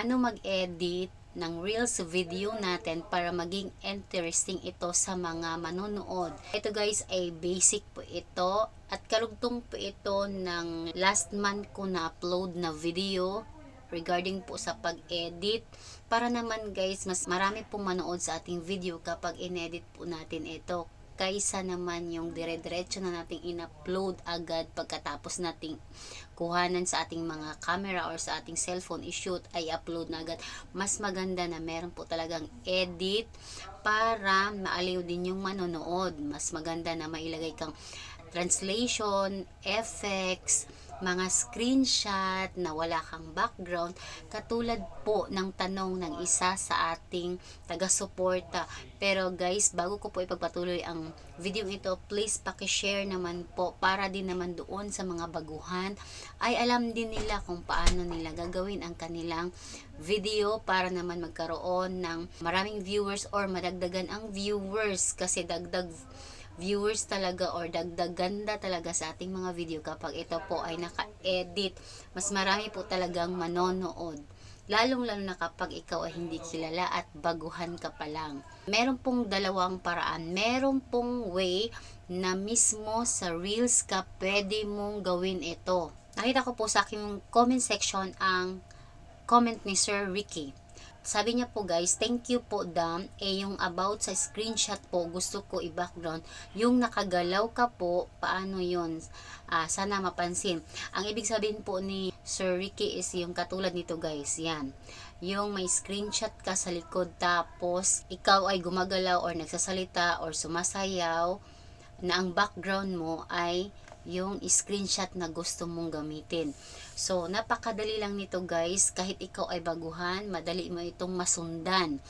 paano mag-edit ng Reels video natin para maging interesting ito sa mga manonood. Ito guys ay basic po ito at karugtong po ito ng last month ko na upload na video regarding po sa pag-edit para naman guys mas marami pong manood sa ating video kapag inedit po natin ito kaysa naman yung dire-diretso na nating in-upload agad pagkatapos nating kuhanan sa ating mga camera or sa ating cellphone i-shoot ay upload na agad. Mas maganda na meron po talagang edit para maaliw din yung manonood. Mas maganda na mailagay kang translation, effects, mga screenshot na wala kang background katulad po ng tanong ng isa sa ating taga-suporta. Pero guys bago ko po ipagpatuloy ang video ito please paki-share naman po para din naman doon sa mga baguhan. Ay alam din nila kung paano nila gagawin ang kanilang video para naman magkaroon ng maraming viewers or madagdagan ang viewers kasi dagdag viewers talaga or dagdag ganda talaga sa ating mga video kapag ito po ay naka-edit. Mas marami po talagang manonood. Lalong lalo na kapag ikaw ay hindi kilala at baguhan ka pa lang. Meron pong dalawang paraan. Meron pong way na mismo sa Reels ka pwede mong gawin ito. Nakita ko po sa aking comment section ang comment ni Sir Ricky. Sabi niya po guys, thank you po dam. Eh yung about sa screenshot po, gusto ko i-background. Yung nakagalaw ka po, paano yun? Ah, sana mapansin. Ang ibig sabihin po ni Sir Ricky is yung katulad nito guys. Yan. Yung may screenshot ka sa likod tapos ikaw ay gumagalaw or nagsasalita or sumasayaw na ang background mo ay yung screenshot na gusto mong gamitin. So, napakadali lang nito guys. Kahit ikaw ay baguhan, madali mo itong masundan.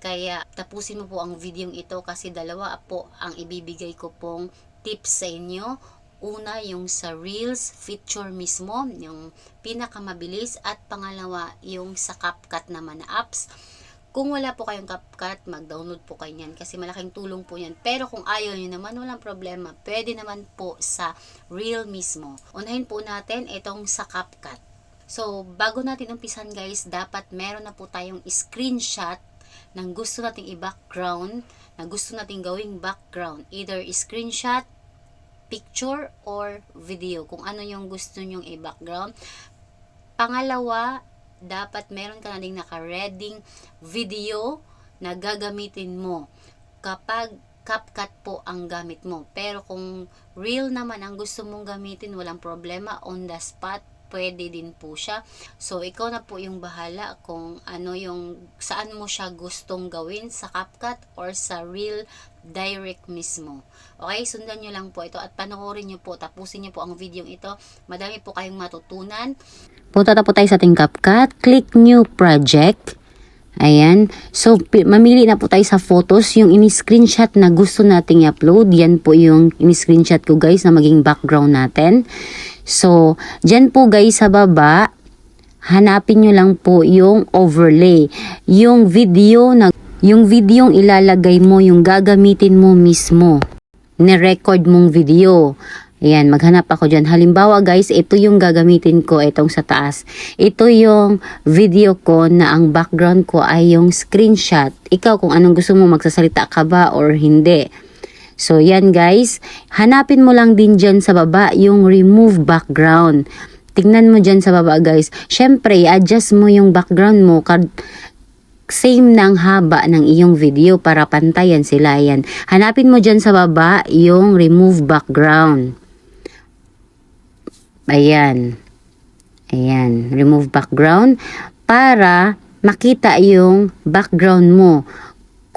Kaya, tapusin mo po ang video ito kasi dalawa po ang ibibigay ko pong tips sa inyo. Una, yung sa Reels feature mismo, yung pinakamabilis. At pangalawa, yung sa CapCut naman na apps. Kung wala po kayong CapCut, mag-download po kayo niyan kasi malaking tulong po yan. Pero kung ayaw nyo naman, walang problema. Pwede naman po sa Reel mismo. Unahin po natin itong sa CapCut. So, bago natin umpisan guys, dapat meron na po tayong screenshot ng gusto nating i-background, na gusto nating gawing background. Either screenshot, picture, or video. Kung ano yung gusto nyong i-background. Pangalawa, dapat meron ka na ding naka-reading video na gagamitin mo kapag CapCut po ang gamit mo. Pero kung real naman ang gusto mong gamitin, walang problema, on the spot, pwede din po siya. So, ikaw na po yung bahala kung ano yung, saan mo siya gustong gawin, sa CapCut or sa Real Direct mismo. Okay, sundan nyo lang po ito at panoorin nyo po, tapusin nyo po ang video ito. Madami po kayong matutunan. Punta na po tayo sa ating CapCut. Click New Project. Ayan. So, mamili na po tayo sa photos. Yung ini-screenshot na gusto nating i-upload, yan po yung ini-screenshot ko guys na maging background natin. So, dyan po guys sa baba, hanapin nyo lang po yung overlay. Yung video na, yung video ilalagay mo, yung gagamitin mo mismo. Ni-record mong video. Ayan, maghanap ako dyan. Halimbawa guys, ito yung gagamitin ko, itong sa taas. Ito yung video ko na ang background ko ay yung screenshot. Ikaw kung anong gusto mo, magsasalita ka ba or hindi. So yan guys, hanapin mo lang din dyan sa baba yung remove background. Tingnan mo dyan sa baba guys. Siyempre, adjust mo yung background mo. Same ng haba ng iyong video para pantayan sila yan. Hanapin mo dyan sa baba yung remove background. Ayan. Ayan. Remove background para makita yung background mo.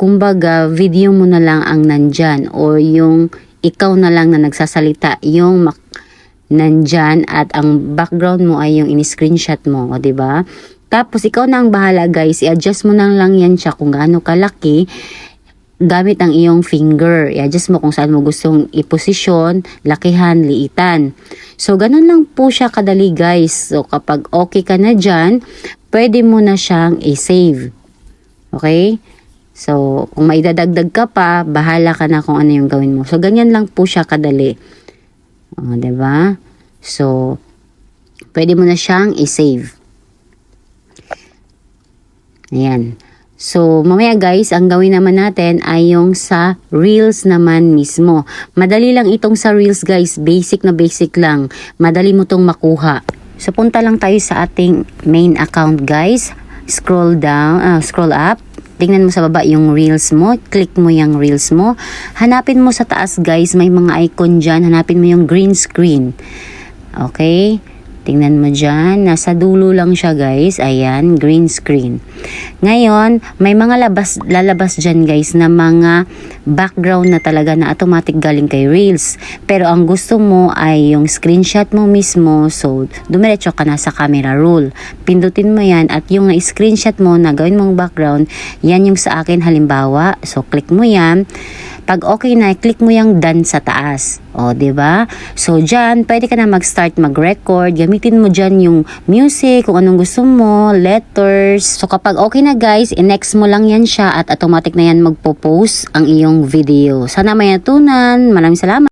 Kumbaga, video mo na lang ang nandyan o yung ikaw na lang na nagsasalita yung mak- nandyan at ang background mo ay yung in-screenshot mo, o ba? Tapos ikaw na ang bahala guys, i-adjust mo na lang yan siya kung gaano kalaki gamit ang iyong finger. I-adjust mo kung saan mo gustong iposisyon, lakihan, liitan. So, ganun lang po siya kadali guys. So, kapag okay ka na dyan, pwede mo na siyang i-save. Okay? So, kung maidadagdag ka pa, bahala ka na kung ano yung gawin mo. So, ganyan lang po siya kadali. O, ba? diba? So, pwede mo na siyang i-save. Ayan. So, mamaya guys, ang gawin naman natin ay yung sa Reels naman mismo. Madali lang itong sa Reels guys. Basic na basic lang. Madali mo tong makuha. So, punta lang tayo sa ating main account guys. Scroll down, ah, scroll up. Tingnan mo sa baba yung Reels mo. Click mo yung Reels mo. Hanapin mo sa taas guys. May mga icon dyan. Hanapin mo yung green screen. Okay? Tingnan mo dyan. Nasa dulo lang siya guys. Ayan, green screen. Ngayon, may mga labas, lalabas dyan guys na mga background na talaga na automatic galing kay Reels. Pero ang gusto mo ay yung screenshot mo mismo. So, dumiretso ka na sa camera roll. Pindutin mo yan at yung screenshot mo na gawin mong background, yan yung sa akin halimbawa. So, click mo yan. Pag okay na, click mo yung done sa taas. O, ba? So, diyan pwede ka na mag-start mag-record. Gamitin mo diyan yung music, kung anong gusto mo, letters. So, kapag okay na guys, i-next mo lang yan siya at automatic na yan magpo-post ang iyong video. Sana may natunan. Maraming salamat.